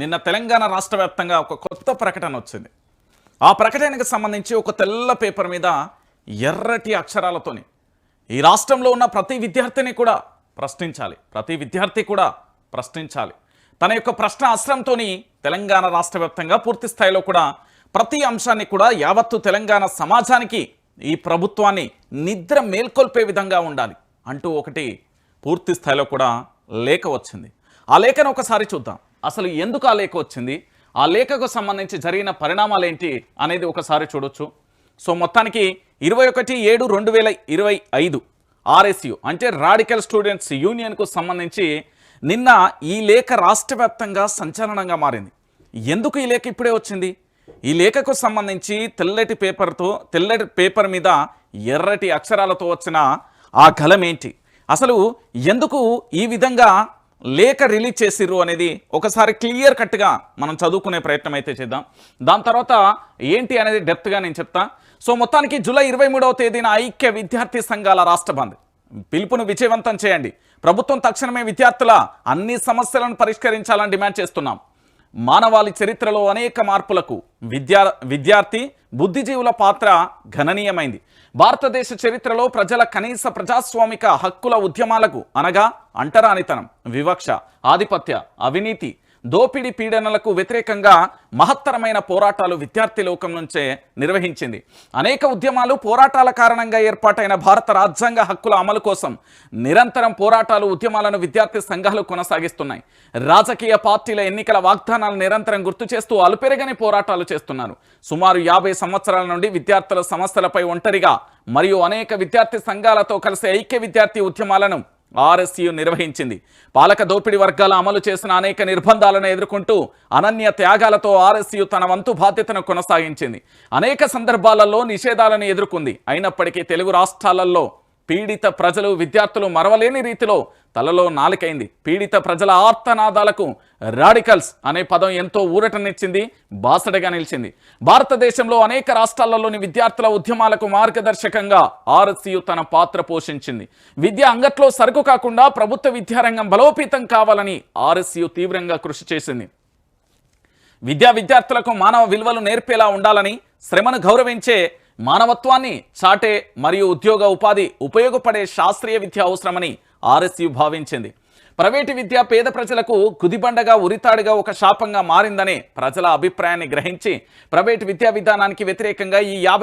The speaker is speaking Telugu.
నిన్న తెలంగాణ రాష్ట్ర వ్యాప్తంగా ఒక కొత్త ప్రకటన వచ్చింది. ఆ ప్రకటనకు సంబంధించి ఒక తెల్ల పేపర్ మీద ఎర్రటి అక్షరాలతోని ఈ రాష్ట్రంలో ఉన్న ప్రతి విద్యార్థిని కూడా ప్రశ్నించాలి. ప్రతి విద్యార్థి కూడా ప్రశ్నించాలి. తన యొక్క ప్రశ్న అస్త్రంతో తెలంగాణ రాష్ట్ర వ్యాప్తంగా పూర్తి స్థాయిలో కూడా ప్రతి అంశాన్ని కూడా యావత్తు తెలంగాణ సమాజానికి ఈ ప్రభుత్వాన్ని నిద్ర మేల్కొల్పే విధంగా ఉండాలి అంటూ ఒకటి పూర్తి స్థాయిలో కూడా లేఖ వచ్చింది. ఆ లేఖను ఒకసారి చూద్దాం. అసలు ఎందుకు ఆ లేఖ వచ్చింది? ఆ లేఖకు సంబంధించి జరిగిన పరిణామాలు ఏంటి అనేది ఒకసారి చూడొచ్చు. సో మొత్తానికి ఇరవై ఒకటి ఏడు రెండు వేల ఇరవై ఐదు ఆర్ఎస్యు అంటే రాడికల్ స్టూడెంట్స్ యూనియన్కు సంబంధించి నిన్న ఈ లేఖ రాష్ట్ర సంచలనంగా మారింది. ఎందుకు ఈ లేఖ ఇప్పుడే వచ్చింది? ఈ లేఖకు సంబంధించి తెల్లటి పేపర్తో తెల్లటి పేపర్ మీద ఎర్రటి అక్షరాలతో వచ్చిన ఆ గలం ఏంటి అసలు ఎందుకు ఈ విధంగా లేఖ రిలీజ్ చేసిర్రు అనేది ఒకసారి క్లియర్ కట్గా మనం చదువుకునే ప్రయత్నం అయితే చేద్దాం. దాని తర్వాత ఏంటి అనేది డెప్త్గా నేను చెప్తా. సో మొత్తానికి జూలై ఇరవై మూడవ తేదీన ఐక్య విద్యార్థి సంఘాల రాష్ట్ర బంద్. పిలుపును విజయవంతం చేయండి. ప్రభుత్వం తక్షణమే విద్యార్థుల అన్ని సమస్యలను పరిష్కరించాలని డిమాండ్ చేస్తున్నాం. మానవాళి చరిత్రలో అనేక మార్పులకు విద్యా విద్యార్థి బుద్ధిజీవుల పాత్ర గణనీయమైంది. భారతదేశ చరిత్రలో ప్రజల కనీస ప్రజాస్వామిక హక్కుల ఉద్యమాలకు అనగా అంటరానితనం వివక్ష ఆధిపత్య అవినీతి దోపిడీ పీడనలకు వ్యతిరేకంగా మహత్తరమైన పోరాటాలు విద్యార్థి లోకం నుంచే నిర్వహించింది. అనేక ఉద్యమాలు పోరాటాల కారణంగా ఏర్పాటైన భారత రాజ్యాంగ హక్కుల అమలు కోసం నిరంతరం పోరాటాలు ఉద్యమాలను విద్యార్థి సంఘాలు కొనసాగిస్తున్నాయి. రాజకీయ పార్టీల ఎన్నికల వాగ్దానాలు నిరంతరం గుర్తు చేస్తూ అలుపెరగని పోరాటాలు చేస్తున్నారు. సుమారు యాభై సంవత్సరాల నుండి విద్యార్థుల సమస్యలపై ఒంటరిగా మరియు అనేక విద్యార్థి సంఘాలతో కలిసి ఐక్య విద్యార్థి ఉద్యమాలను ఆర్ఎస్యు నిర్వహించింది. పాలక దోపిడీ వర్గాల అమలు చేసిన అనేక నిర్బంధాలను ఎదుర్కొంటూ అనన్య త్యాగాలతో ఆర్ఎస్యు తన వంతు బాధ్యతను కొనసాగించింది. అనేక సందర్భాలలో నిషేధాలను ఎదుర్కొంది. అయినప్పటికీ తెలుగు రాష్ట్రాలలో పీడిత ప్రజలు విద్యార్థులు మరవలేని రీతిలో తలలో నాలుకైంది. పీడిత ప్రజల ఆర్తనాదాలకు రాడికల్స్ అనే పదం ఎంతో ఊరటనిచ్చింది బాసడగా నిలిచింది. భారతదేశంలో అనేక రాష్ట్రాలలోని విద్యార్థుల ఉద్యమాలకు మార్గదర్శకంగా ఆర్ఎస్యు తన పాత్ర పోషించింది. విద్య అంగట్లో సరుకు కాకుండా ప్రభుత్వ విద్యారంగం బలోపేతం కావాలని ఆర్ఎస్యు తీవ్రంగా కృషి చేసింది. విద్యా విద్యార్థులకు మానవ విలువలు నేర్పేలా ఉండాలని శ్రమను గౌరవించే మానవత్వాన్ని చాటే మరియు ఉద్యోగ ఉపాధి ఉపయోగపడే శాస్త్రీయ విద్య అవసరమని ఆర్ఎస్యు భావించింది. ప్రైవేటు విద్య పేద ప్రజలకు కుదిబండగా ఉరితాడుగా ఒక శాపంగా మారిందని ప్రజల అభిప్రాయాన్ని గ్రహించి ప్రైవేటు విద్యా విధానానికి వ్యతిరేకంగా ఈ యాభై